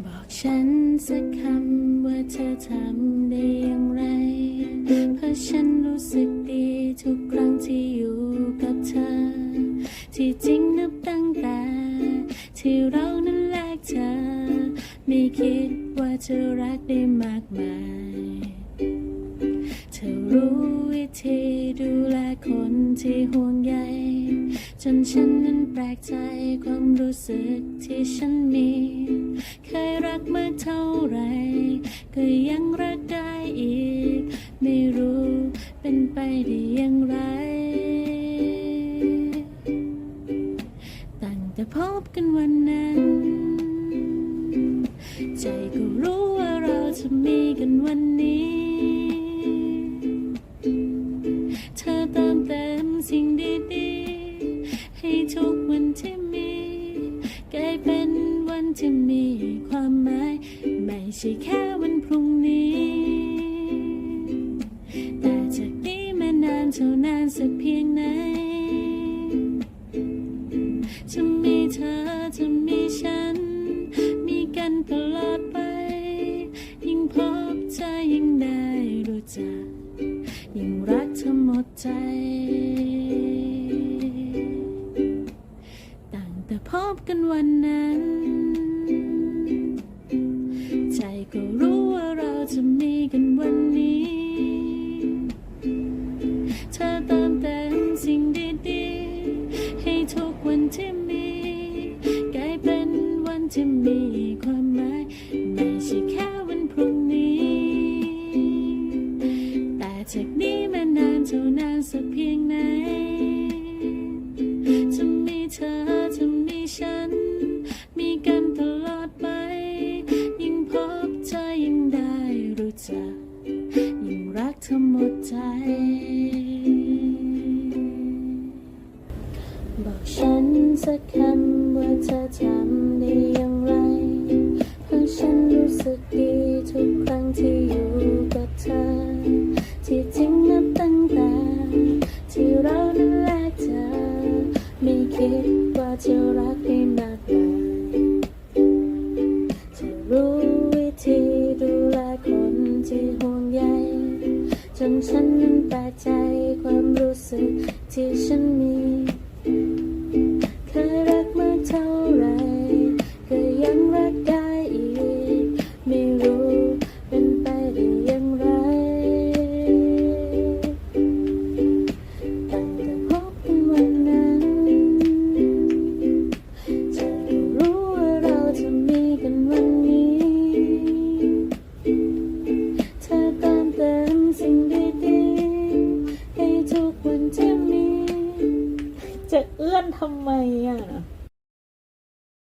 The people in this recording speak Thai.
บอกฉันสักคำว่าเธอทำได้อย่างไร เพราะฉันรู้สึกดีทุกครั้งที่อยู่กับเธอ ที่จริงนับตั้งแต่ที่เรานั้นแลกเธอ ไม่คิดว่าจะรักได้มากมาย เธอรู้วิธีดูแลคนที่ห่วงใยจนฉันนั้นแปลกใจความรู้สึกที่ฉันมี ก็ยังรักได้อีก ไม่รู้เป็นไปได้อย่างไร ตั้งแต่พบกันวันนั้น ใจก็รู้ว่าเราจะมีกันวันนี้ เธอเติมเต็มสิ่งดีๆ ให้ทุกวันที่มีกลายเป็นวันที่มีความหมาย ไม่ใช่แค่วัน เท่านานสักเพียงไหน จะมีเธอจะมีฉัน มีกันตลอดไป ยิ่งพบเธอยิ่งได้รู้จัก ยิ่งรักเธอหมดใจ ตั้งแต่พบกันวันนั้น ใจก็รู้ว่าเราจะมีกัน เธอเติมเต็มสิ่งดีๆ ให้ทุกวันที่มีกลายเป็นวันที่มีความหมายไม่ใช่แค่วันพรุ่งนี้ แต่จากนี้มานานเท่านานสักเพียง สักคำว่าเธอทำได้อย่างไร เพราะฉันรู้สึกดีทุกครั้งที่อยู่กับเธอ ที่จริงนับตั้งแต่ที่เรานั้นแลกเธอ ไม่คิดว่าจะรักได้มากมายเธอรู้วิธีดูแลคนที่ห่วงใยจนฉันนั้นแปลกใจความรู้สึกที่ฉันมี ๆให้ทุกวันที่มีจะเอื้อนทำไมอะ